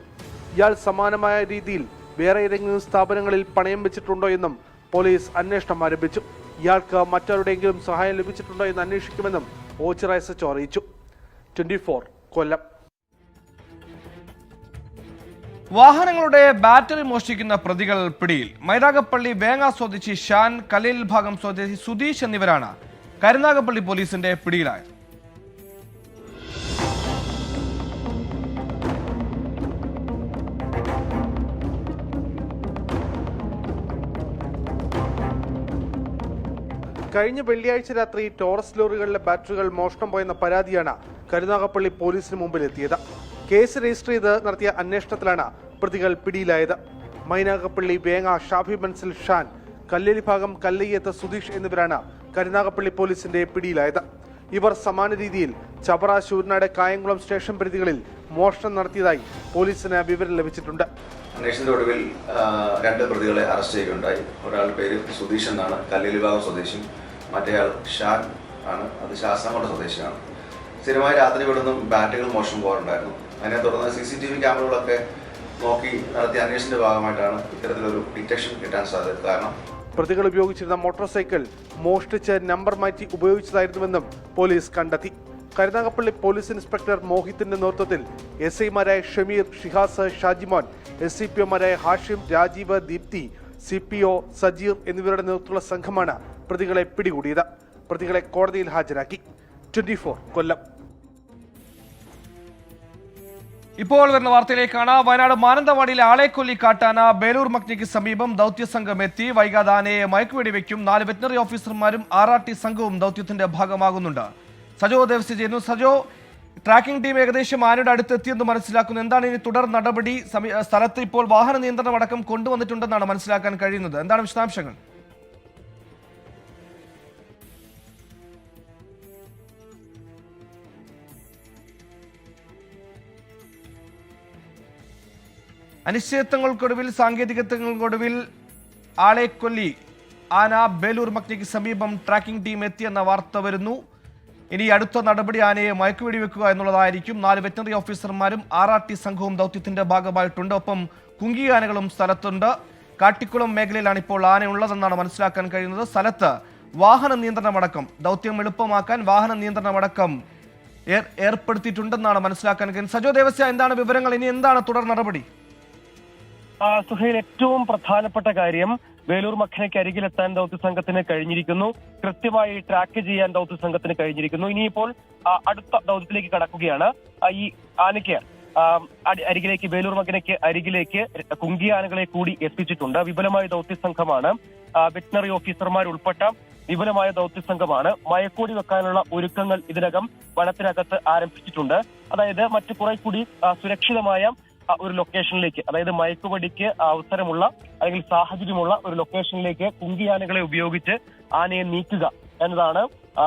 ഇയാൾ സമാനമായ രീതിയിൽ വേറെ ഏതെങ്കിലും സ്ഥാപനങ്ങളിൽ പണയം വെച്ചിട്ടുണ്ടോ എന്നും പോലീസ് അന്വേഷണം ആരംഭിച്ചു. ഇയാൾക്ക് മറ്റാരുടെയെങ്കിലും സഹായം ലഭിച്ചിട്ടുണ്ടോ എന്ന് അന്വേഷിക്കുമെന്നും ഓച്ചിറ എസ് എച്ച് അറിയിച്ചു. ട്വന്റി കൊല്ലം.
വാഹനങ്ങളുടെ ബാറ്ററി മോഷ്ടിക്കുന്ന പ്രതികൾ പിടിയിൽ. മൈരാഗപ്പള്ളി വേങ്ങ സ്വദേശി ഷാൻ കലയിൽ ഭാഗം സ്വദേശി സുധീഷ് എന്നിവരാണ് കരുനാഗപ്പള്ളി പോലീസിന്റെ പിടിയിലായത്.
കഴിഞ്ഞ വെള്ളിയാഴ്ച രാത്രി ടോറസ് ലോറികളിലെ ബാറ്ററികൾ മോഷണം പോയെന്ന പരാതിയാണ് കരുനാഗപ്പള്ളി പോലീസിന് മുമ്പിൽ എത്തിയത് കേസ് രജിസ്റ്റർ ചെയ്ത് നടത്തിയ അന്വേഷണത്തിലാണ് പ്രതികൾ പിടിയിലായത്. മൈനാഗപ്പള്ളി വേങ്ങ ഷാഫി മൻസിൽ ഷാൻ കല്ലേലി ഭാഗം കല്ലയ്യത്ത് സുധീഷ് എന്നിവരാണ് കരുനാഗപ്പള്ളി പോലീസിന്റെ പിടിയിലായത്. ഇവർ സമാന രീതിയിൽ ചവറ ശൂരനാട് കായംകുളം സ്റ്റേഷൻ പരിധികളിൽ മോഷണം നടത്തിയതായി പോലീസിന് വിവരം ലഭിച്ചിട്ടുണ്ട്.
അന്വേഷണത്തിന്റെ ഒടുവിൽ രണ്ട് പ്രതികളെ അറസ്റ്റ് ചെയ്യുകയുണ്ടായി. ഒരാളുടെ പേര് സുധീഷ് എന്നാണ് കല്ലേലിഭാഗം സ്വദേശി മറ്റേയാൾ ഷാൻ ആണ്. അത് ശാസ്താംകോട്ട സ്വദേശിയാണ്. സ്ഥിരമായി രാത്രി ഇവിടുന്ന് ബാറ്റുകൾ മോഷണം പോകാറുണ്ടായിരുന്നു. അതിനെ തുടർന്ന് സി സി ടി വി ക്യാമറകളൊക്കെ നോക്കി നടത്തിയ അന്വേഷണത്തിന്റെ ഭാഗമായിട്ടാണ് ഇത്തരത്തിലൊരു ഡിറ്റക്ഷൻ കിട്ടാൻ സാധ്യത. കാരണം
പ്രതികൾ ഉപയോഗിച്ചിരുന്ന മോട്ടോർ സൈക്കിൾ മോഷ്ടിച്ച് നമ്പർ മാറ്റി ഉപയോഗിച്ചതായിരുന്നുവെന്നും പോലീസ് കണ്ടെത്തി. കരുനാഗപ്പള്ളി പോലീസ് ഇൻസ്പെക്ടർ മോഹിത്തിന്റെ നേതൃത്വത്തിൽ എസ് ഐമാരായ Shameer Shihas Shajimon S C P ഒമാരായ Hashim Rajeev Deepthi C P O Sajeer എന്നിവരുടെ നേതൃത്വമുള്ള സംഘമാണ് പ്രതികളെ പിടികൂടിയത്. പ്രതികളെ കോടതിയിൽ ഹാജരാക്കി. ട്വന്റി കൊല്ലം.
ഇപ്പോൾ വരുന്ന വാർത്തയിലേക്കാണ്. വയനാട് മാനന്തവാടിയിലെ ആളെക്കൊല്ലി കാട്ടാന ബേലൂർ മഗ്നിക്ക് സമീപം ദൗത്യസംഘം എത്തി. വൈകാതെ ആനയെ മയക്കുവെടി വയ്ക്കും നാല് വെറ്റിനറി ഓഫീസർമാരും ആർ ആർ ടി സംഘവും ദൗത്യത്തിന്റെ ഭാഗമാകുന്നുണ്ട്. സജോ ദേവസ്ഥ ചെയ്യുന്നു. സജോ ട്രാക്കിംഗ് ടീം ഏകദേശം ആനയുടെ അടുത്തെത്തിയെന്ന് മനസ്സിലാക്കുന്നു. എന്താണ് ഇനി തുടർ നടപടി? സ്ഥലത്ത് ഇപ്പോൾ വാഹന നിയന്ത്രണം അടക്കം കൊണ്ടുവന്നിട്ടുണ്ടെന്നാണ് മനസ്സിലാക്കാൻ കഴിയുന്നത്. എന്താണ് വിശദാംശങ്ങൾ? അനിശ്ചിതത്വങ്ങൾക്കൊടുവിൽ സാങ്കേതികത്വങ്ങൾക്കൊടുവിൽ ആളെക്കൊല്ലി ആന ബേലൂർ മക്നിക്ക് സമീപം ട്രാക്കിംഗ് ടീം എത്തിയെന്ന വാർത്ത വരുന്നു. ഇനി അടുത്ത നടപടി ആനയെ മയക്കുവെടി വെക്കുക എന്നുള്ളതായിരിക്കും. നാല് വെറ്റനറി ഓഫീസർമാരും ആർ ആർ ടി സംഘവും ദൗത്യത്തിന്റെ ഭാഗമായിട്ടുണ്ട്. ഒപ്പം കുങ്കി ആനകളും സ്ഥലത്തുണ്ട്. കാട്ടിക്കുളം മേഖലയിലാണ് ഇപ്പോൾ ആനയുള്ളതെന്നാണ് മനസ്സിലാക്കാൻ കഴിയുന്നത്. സ്ഥലത്ത് വാഹന നിയന്ത്രണമടക്കം ദൗത്യം എളുപ്പമാക്കാൻ വാഹന നിയന്ത്രണമടക്കം ഏർ- ഏർപ്പെടുത്തിയിട്ടുണ്ടെന്നാണ് മനസ്സിലാക്കാൻ കഴിയുന്നത്. സജോ ദേവസ്യ എന്താണ് വിവരങ്ങൾ? ഇനി എന്താണ് തുടർ നടപടി?
സുഹൈൽ ഏറ്റവും പ്രധാനപ്പെട്ട കാര്യം വേലൂർ മഖനയ്ക്ക് അരികിലെത്താൻ ദൗത്യ സംഘത്തിന് കഴിഞ്ഞിരിക്കുന്നു. കൃത്യമായി ട്രാക്ക് ചെയ്യാൻ ദൗത്യ സംഘത്തിന് കഴിഞ്ഞിരിക്കുന്നു. ഇനിയിപ്പോൾ അടുത്ത ദൗത്യത്തിലേക്ക് കടക്കുകയാണ്. ഈ ആനയ്ക്ക് അരികിലേക്ക് വേലൂർ മഖനയ്ക്ക് അരികിലേക്ക് കുങ്കി ആനകളെ കൂടി എത്തിച്ചിട്ടുണ്ട്. വിപുലമായ ദൗത്യ സംഘമാണ് വെറ്റിനറി ഓഫീസർമാർ ഉൾപ്പെട്ട വിപുലമായ ദൗത്യ സംഘമാണ് മയക്കൂടി വെക്കാനുള്ള ഒരുക്കങ്ങൾ ഇതിനകം വനത്തിനകത്ത് ആരംഭിച്ചിട്ടുണ്ട്. അതായത് മറ്റു കുറെ കൂടി സുരക്ഷിതമായ ഒരു ലൊക്കേഷനിലേക്ക് അതായത് മയക്കുപടിക്ക് അവസരമുള്ള അല്ലെങ്കിൽ സാഹചര്യമുള്ള ഒരു ലൊക്കേഷനിലേക്ക് കുങ്കിയാനകളെ ഉപയോഗിച്ച് ആനയെ നീക്കുക എന്നതാണ്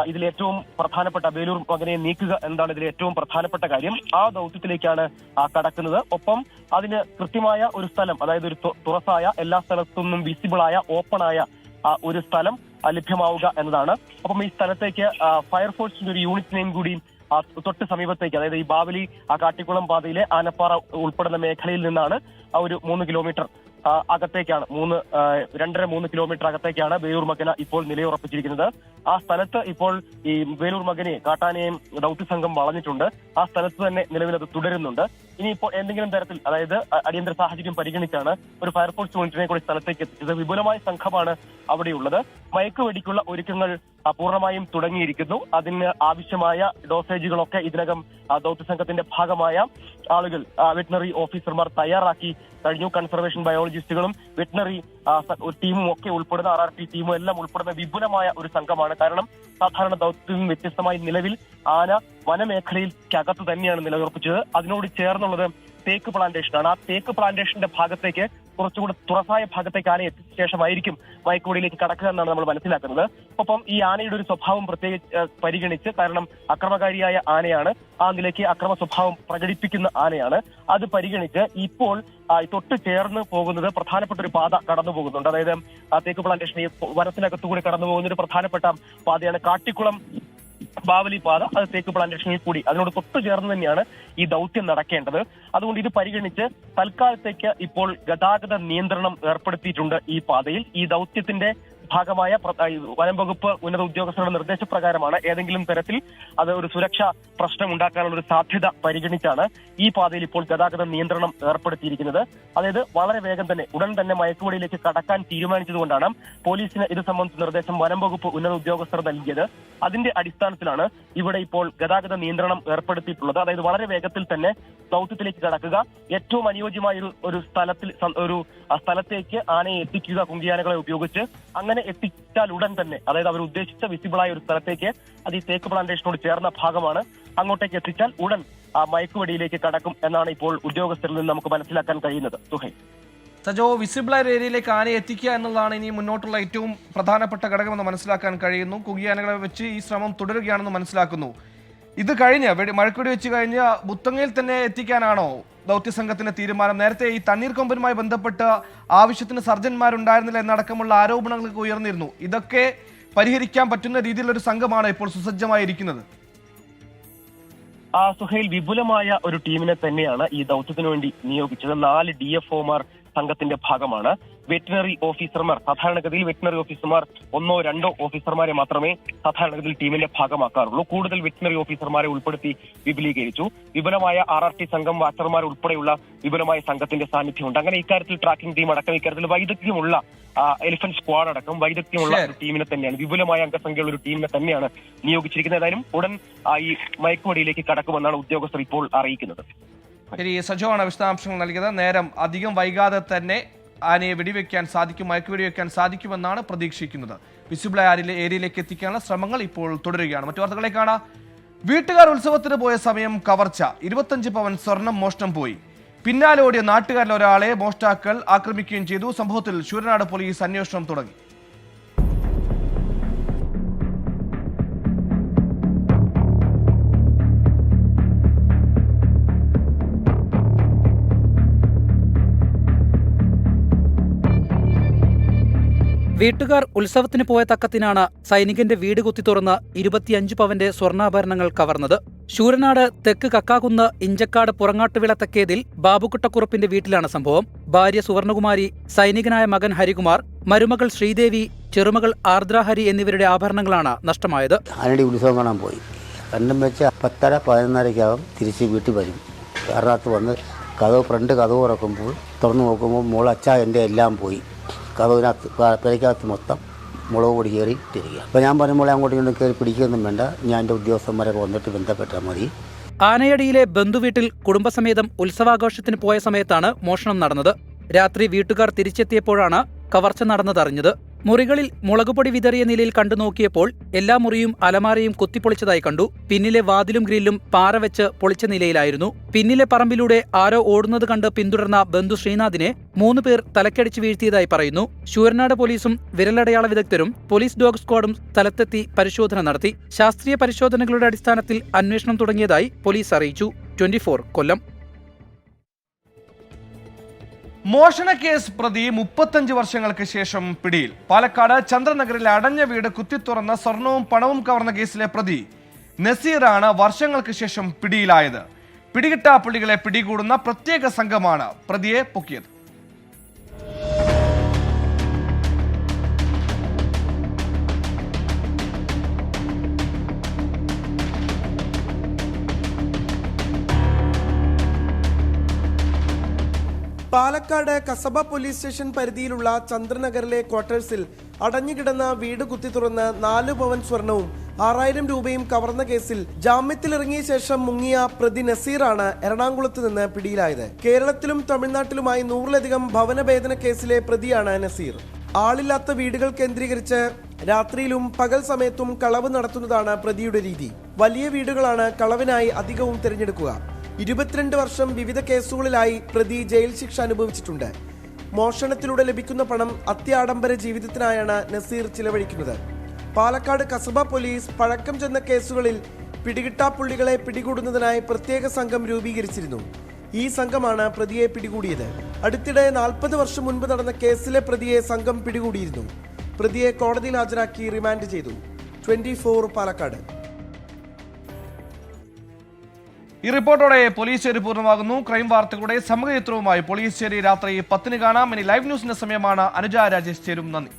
ഇതിൽ ഏറ്റവും പ്രധാനപ്പെട്ട വേലൂർ മകനെ നീക്കുക എന്നതാണ് ഇതിൽ ഏറ്റവും പ്രധാനപ്പെട്ട കാര്യം. ആ ദൗത്യത്തിലേക്കാണ് കടക്കുന്നത്. ഒപ്പം അതിന് കൃത്യമായ ഒരു സ്ഥലം അതായത് ഒരു തുറസായ എല്ലാ സ്ഥലത്തു നിന്നും വിസിബിളായ ഓപ്പണായ ഒരു സ്ഥലം ലഭ്യമാവുക എന്നതാണ്. അപ്പം ഈ സ്ഥലത്തേക്ക് ഫയർഫോഴ്സിന്റെ ഒരു യൂണിറ്റിനെയും കൂടി തൊട്ട് സമീപത്തേക്ക് അതായത് ഈ ബാവലി ആ കാട്ടിക്കുളം പാതയിലെ ആനപ്പാറ ഉൾപ്പെടുന്ന മേഖലയിൽ നിന്നാണ് ആ ഒരു മൂന്ന് കിലോമീറ്റർ അകത്തേക്കാണ്. മൂന്ന് രണ്ടര മൂന്ന് കിലോമീറ്റർ അകത്തേക്കാണ് വേലൂർ മകന ഇപ്പോൾ നിലയുറപ്പിച്ചിരിക്കുന്നത്. ആ സ്ഥലത്ത് ഇപ്പോൾ ഈ വേലൂർ മകനെ കാട്ടാനെയും ദൗത്യ സംഘം വളഞ്ഞിട്ടുണ്ട്. ആ സ്ഥലത്ത് തന്നെ നിലവിൽ അത് തുടരുന്നുണ്ട്. ഇനിയിപ്പോൾ എന്തെങ്കിലും തരത്തിൽ അതായത് അടിയന്തര സാഹചര്യം പരിഗണിച്ചാണ് ഒരു ഫയർഫോഴ്സ് യൂണിറ്റിനെ കൂടി സ്ഥലത്തേക്ക് എത്തിച്ചത് വിപുലമായ സംഘമാണ് അവിടെയുള്ളത്. മയക്കുവെടിക്കുള്ള ഒരുക്കങ്ങൾ പൂർണമായും തുടങ്ങിയിരിക്കുന്നു. അതിന് ആവശ്യമായ ഡോസേജുകളൊക്കെ ഇതിനകം ദൗത്യസംഘത്തിന്റെ ദൗത്യ സംഘത്തിന്റെ ഭാഗമായ ആളുകൾ വെറ്റിനറി ഓഫീസർമാർ തയ്യാറാക്കി കഴിഞ്ഞു. കൺസർവേഷൻ ബയോളജിസ്റ്റുകളും വെറ്റിനറി ടീമും ഒക്കെ ഉൾപ്പെടുന്ന ആർ ആർ പി ടീമും എല്ലാം ഉൾപ്പെടുന്ന വിപുലമായ ഒരു സംഘമാണ്. കാരണം സാധാരണ നിന്നും വ്യത്യസ്തമായി നിലവിൽ ആന വനമേഖലയിൽക്കകത്ത് തന്നെയാണ് നിലയുറപ്പിച്ചത് അതിനോട് ചേർന്നുള്ളത് തേക്ക് പ്ലാന്റേഷനാണ് ആ തേക്ക് പ്ലാന്റേഷന്റെ ഭാഗത്തേക്ക് കുറച്ചുകൂടി തുറസായ ഭാഗത്തേക്ക് ആന എത്തിച്ച ശേഷമായിരിക്കും വൈക്കോടിയിലേക്ക് കടക്കുക എന്നാണ് നമ്മൾ മനസ്സിലാക്കുന്നത്. ഒപ്പം ഈ ആനയുടെ ഒരു സ്വഭാവം പ്രത്യേകിച്ച് പരിഗണിച്ച് കാരണം അക്രമകാരിയായ ആനയാണ്. ആ നിലയ്ക്ക് അക്രമ സ്വഭാവം പ്രകടിപ്പിക്കുന്ന ആനയാണ്. അത് പരിഗണിച്ച് ഇപ്പോൾ തൊട്ട് ചേർന്ന് പോകുന്നത് പ്രധാനപ്പെട്ട ഒരു പാത കടന്നു പോകുന്നുണ്ട്. അതായത് തേക്ക് പ്ലാന്റേഷൻ ഈ വനത്തിനകത്തുകൂടി കടന്നു പോകുന്ന ഒരു പ്രധാനപ്പെട്ട പാതയാണ് കാട്ടിക്കുളം ബാവലി പാത അത് തേക്ക് പ്ലാന്റേഷനിൽ കൂടി അതിനോട് തൊട്ടു ചേർന്ന് തന്നെയാണ് ഈ ദൗത്യം നടക്കേണ്ടത്. അതുകൊണ്ട് ഇത് പരിഗണിച്ച് തൽക്കാലത്തേക്ക് ഇപ്പോൾ ഗതാഗത നിയന്ത്രണം ഏർപ്പെടുത്തിയിട്ടുണ്ട് ഈ പാതയിൽ. ഈ ദൗത്യത്തിന്റെ ഭാഗമായ വനം വകുപ്പ് ഉന്നത ഉദ്യോഗസ്ഥരുടെ നിർദ്ദേശപ്രകാരമാണ് ഏതെങ്കിലും തരത്തിൽ അത് ഒരു സുരക്ഷാ പ്രശ്നം ഉണ്ടാക്കാനുള്ള ഒരു സാധ്യത പരിഗണിച്ചാണ് ഈ പാതയിൽ ഇപ്പോൾ ഗതാഗത നിയന്ത്രണം ഏർപ്പെടുത്തിയിരിക്കുന്നത്. അതായത് വളരെ വേഗം തന്നെ ഉടൻ തന്നെ മയക്കുമടിയിലേക്ക് കടക്കാൻ തീരുമാനിച്ചതുകൊണ്ടാണ് പോലീസിന് ഇത് സംബന്ധിച്ച നിർദ്ദേശം വനം വകുപ്പ് ഉന്നത ഉദ്യോഗസ്ഥർ നൽകിയത്. അതിന്റെ അടിസ്ഥാനത്തിലാണ് ഇവിടെ ഇപ്പോൾ ഗതാഗത നിയന്ത്രണം ഏർപ്പെടുത്തിയിട്ടുള്ളത്. അതായത് വളരെ വേഗത്തിൽ തന്നെ ദൗത്യത്തിലേക്ക് കടക്കുക. ഏറ്റവും അനുയോജ്യമായ ഒരു ഒരു സ്ഥലത്തിൽ ഒരു സ്ഥലത്തേക്ക് ആനയെ എത്തിക്കുക കുങ്കിയാനകളെ ഉപയോഗിച്ച്. അങ്ങനെ എത്തിച്ചാൽ ഉടൻ തന്നെ അതായത് അവർ ഉദ്ദേശിച്ച വിസിബിളായ ഒരു സ്ഥലത്തേക്ക് അത് ഈ തേക്ക് പ്ലാന്റേഷനോട് ചേർന്ന ഭാഗമാണ് അങ്ങോട്ടേക്ക് എത്തിച്ചാൽ ഉടൻ ആ മയക്കുവെടിയിലേക്ക് കടക്കും എന്നാണ് ഇപ്പോൾ ഉദ്യോഗസ്ഥരിൽ നിന്ന് നമുക്ക് മനസ്സിലാക്കാൻ കഴിയുന്നത്. സുഹൈ
സജോ ആയ ഏരിയയിലേക്ക് ആനയെ എത്തിക്കുക എന്നുള്ളതാണ് ഇനി മുന്നോട്ടുള്ള ഏറ്റവും പ്രധാനപ്പെട്ട ഘടകമെന്ന് മനസ്സിലാക്കാൻ കഴിയുന്നു. കുകിയാനകളെ വെച്ച് ഈ ശ്രമം തുടരുകയാണെന്ന് മനസ്സിലാക്കുന്നു. ഇത് കഴിഞ്ഞ് മഴക്കുടി വെച്ച് കഴിഞ്ഞ് മുത്തങ്ങയിൽ തന്നെ എത്തിക്കാനാണോ ദൗത്യസംഘത്തിന്റെ തീരുമാനം. നേരത്തെ ഈ തണ്ണീർക്കൊമ്പനുമായി ബന്ധപ്പെട്ട് ആവശ്യത്തിന് സർജന്മാരുണ്ടായിരുന്നില്ല എന്നടക്കമുള്ള ആരോപണങ്ങൾക്ക് ഉയർന്നിരുന്നു. ഇതൊക്കെ പരിഹരിക്കാൻ പറ്റുന്ന രീതിയിലൊരു സംഘമാണ് ഇപ്പോൾ സുസജ്ജമായിരിക്കുന്നത്.
ആ സുഹൈൽ വിപുലമായ ഒരു ടീമിനെ തന്നെയാണ് ഈ ദൗത്യത്തിന് വേണ്ടി നിയോഗിച്ചത്. നാല് ഡി എഫ് ഒമാർ സംഘത്തിന്റെ ഭാഗമാണ്. വെറ്റിനറി ഓഫീസർമാർ സാധാരണഗതിയിൽ വെറ്റിനറി ഓഫീസർമാർ ഒന്നോ രണ്ടോ ഓഫീസർമാരെ മാത്രമേ സാധാരണഗതിയിൽ ടീമിന്റെ ഭാഗമാക്കാറുള്ളൂ. കൂടുതൽ വെറ്റിനറി ഓഫീസർമാരെ ഉൾപ്പെടുത്തി വിപുലീകരിച്ചു. വിപുലമായ ആർ ആർ ടി സംഘം വാച്ചർമാർ ഉൾപ്പെടെയുള്ള വിപുലമായ സംഘത്തിന്റെ സാന്നിധ്യമുണ്ട്. അങ്ങനെ ഇക്കാര്യത്തിൽ ട്രാക്കിംഗ് ടീം അടക്കം ഇക്കാര്യത്തിൽ വൈദഗ്ധ്യമുള്ള എലിഫന്റ് സ്ക്വാഡ് അടക്കം വൈദഗ്ധ്യമുള്ള ഒരു ടീമിനെ തന്നെയാണ്. വിപുലമായ അംഗസംഖ്യയുള്ള ഒരു ടീമിനെ തന്നെയാണ് നിയോഗിച്ചിരിക്കുന്നത്. ഏതായാലും ഉടൻ ഈ മയക്കുവടിയിലേക്ക് കടക്കുമെന്നാണ് ഉദ്യോഗസ്ഥർ ഇപ്പോൾ അറിയിക്കുന്നത്.
ശരി സജോ വിശദാംശങ്ങൾ നൽകിയത്. നേരം അധികം വൈകാതെ തന്നെ ആനയെ വെടിവെക്കാൻ സാധിക്കും മയക്കു വെടിവെക്കാൻ സാധിക്കുമെന്നാണ് പ്രതീക്ഷിക്കുന്നത്. ആരിലെ ഏരിയയിലേക്ക് എത്തിക്കാനുള്ള ശ്രമങ്ങൾ ഇപ്പോൾ തുടരുകയാണ്. മറ്റു വാർത്തകളേക്കാണ് വീട്ടുകാർ ഉത്സവത്തിന് പോയ സമയം കവർച്ച. ഇരുപത്തഞ്ച് പവൻ സ്വർണം മോഷണം പോയി. പിന്നാലെ ഓടിയ നാട്ടുകാരിൽ മോഷ്ടാക്കൾ ആക്രമിക്കുകയും ചെയ്തു. സംഭവത്തിൽ ശൂരനാട് പോലീസ് അന്വേഷണം തുടങ്ങി.
വീട്ടുകാർ ഉത്സവത്തിന് പോയ തക്കത്തിനാണ് സൈനികന്റെ വീട് കുത്തി തുറന്ന് ഇരുപത്തിയഞ്ച് പവന്റെ സ്വർണാഭരണങ്ങൾ കവർന്നത്. ശൂരനാട് തെക്ക് കക്കാകുന്ന് ഇഞ്ചക്കാട് പുറങ്ങാട്ടുവിള തെക്കേതിൽ ബാബുക്കുട്ടക്കുറുപ്പിന്റെ വീട്ടിലാണ് സംഭവം. ഭാര്യ സുവർണകുമാരി സൈനികനായ മകൻ ഹരികുമാർ മരുമകൾ ശ്രീദേവി ചെറുമകൾ ആർദ്രഹരി എന്നിവരുടെ ആഭരണങ്ങളാണ് നഷ്ടമായത്.
ആനടി ഉത്സവം കാണാൻ പോയി. കണ്ടും വെച്ച് പത്തര പതിനൊന്നരയ്ക്കകം തിരിച്ച് വീട്ടിൽ വരും. വന്ന് കഥവ് ഫ്രണ്ട് കഥവ് തുറക്കുമ്പോൾ തുറന്നു നോക്കുമ്പോൾ മോൾ അച്ഛ എന്റെ എല്ലാം പോയി. കഥവിനകത്ത് പെരയ്ക്കകത്ത് മൊത്തം മുളക് പൊടി കയറി ഇട്ടിരിക്കുക. അപ്പോൾ ഞാൻ മോളെ അങ്ങോട്ടും ഇങ്ങോട്ടും കയറി പിടിക്കുകയൊന്നും വേണ്ട. ഞാൻ എന്റെ ഉദ്യോഗസ്ഥന്മാരെ വന്നിട്ട് ബന്ധപ്പെട്ടാൽ മതി.
ആനയടിയിലെ ബന്ധുവീട്ടിൽ കുടുംബസമേതം ഉത്സവാഘോഷത്തിന് പോയ സമയത്താണ് മോഷണം നടന്നത്. രാത്രി വീട്ടുകാർ തിരിച്ചെത്തിയപ്പോഴാണ് കവർച്ച നടന്നതറിഞ്ഞത്. മുറികളിൽ മുളകുപൊടി വിതറിയ നിലയിൽ കണ്ടു നോക്കിയപ്പോൾ എല്ലാ മുറിയും അലമാരയും കുത്തിപ്പൊളിച്ചതായി കണ്ടു. പിന്നിലെ വാതിലും ഗ്രില്ലും പാറ വെച്ച് പൊളിച്ച നിലയിലായിരുന്നു. പിന്നിലെ പറമ്പിലൂടെ ആരോ ഓടുന്നത് കണ്ട് പിന്തുടർന്ന ബന്ധു ശ്രീനാഥിനെ മൂന്ന് പേർ തലക്കടിച്ച് വീഴ്ത്തിയതായി പറയുന്നു. ശൂരനാട് പോലീസും വിരലടയാള വിദഗ്ധരും പോലീസ് ഡോഗ് സ്ക്വാഡും സ്ഥലത്തെത്തി പരിശോധന നടത്തി. ശാസ്ത്രീയ പരിശോധനകളുടെ അടിസ്ഥാനത്തിൽ അന്വേഷണം തുടങ്ങിയതായി പോലീസ് അറിയിച്ചു. ട്വന്റി കൊല്ലം.
മോഷണ കേസ് പ്രതി മുപ്പത്തഞ്ച് വർഷങ്ങൾക്ക് ശേഷം പിടിയിൽ. പാലക്കാട് ചന്ദ്രനഗറിൽ അടഞ്ഞ വീട് കുത്തിത്തുറന്ന സ്വർണവും പണവും കവർന്ന കേസിലെ പ്രതി. നസീറാണ് വർഷങ്ങൾക്ക് ശേഷം പിടിയിലായത്. പിടികിട്ടാപ്പുള്ളികളെ പിടികൂടുന്ന പ്രത്യേക സംഘമാണ് പ്രതിയെ പൊക്കിയത്.
പാലക്കാട് കസബ പോലീസ് സ്റ്റേഷൻ പരിധിയിലുള്ള ചന്ദ്രനഗറിലെ ക്വാർട്ടേഴ്സിൽ അടഞ്ഞുകിടന്ന വീട് കുത്തി തുറന്ന് നാലു പവൻ സ്വർണവും ആറായിരം രൂപയും കവർന്ന കേസിൽ ജാമ്യത്തിലിറങ്ങിയ ശേഷം മുങ്ങിയ പ്രതി നസീറാണ് എറണാകുളത്ത് നിന്ന് പിടിയിലായത്. കേരളത്തിലും തമിഴ്നാട്ടിലുമായി നൂറിലധികം ഭവനഭേദന കേസിലെ പ്രതിയാണ് നസീർ. ആളില്ലാത്ത വീടുകൾ കേന്ദ്രീകരിച്ച് രാത്രിയിലും പകൽ സമയത്തും കളവ് നടത്തുന്നതാണ് പ്രതിയുടെ രീതി. വലിയ വീടുകളാണ് കളവിനായി അധികവും തിരഞ്ഞെടുക്കുക. ഇരുപത്തിരണ്ട് വർഷം വിവിധ കേസുകളിലായി പ്രതി ജയിൽ ശിക്ഷ അനുഭവിച്ചിട്ടുണ്ട്. മോഷണത്തിലൂടെ ലഭിക്കുന്ന പണം അത്യാഡംബര ജീവിതത്തിനായാണ് നസീർ ചിലവഴിക്കുന്നത്. പാലക്കാട് കസബ പോലീസ് പഴക്കം ചെന്ന കേസുകളിൽ പിടികിട്ടാപ്പുള്ളികളെ പിടികൂടുന്നതിനായി പ്രത്യേക സംഘം രൂപീകരിച്ചിരുന്നു. ഈ സംഘമാണ് പ്രതിയെ പിടികൂടിയത്. അടുത്തിടെ നാൽപ്പത് വർഷം മുൻപ് നടന്ന കേസിലെ പ്രതിയെ സംഘം പിടികൂടിയിരുന്നു. പ്രതിയെ കോടതിയിൽ ഹാജരാക്കി റിമാൻഡ് ചെയ്തു. ട്വന്റി പാലക്കാട്.
ഈ റിപ്പോർട്ടോടെ പോലീസ് ചേരി പൂർണമാകുന്നു. ക്രൈം വാർത്തകളുടെ സമഗ്രചിത്രവുമായി പോലീസ് ചേരി രാത്രി പത്തിന് കാണാം. ഇനി ലൈവ് ന്യൂസിന്റെ സമയമാണ് അനുജ രാജേഷ് ചേരും. നന്ദി.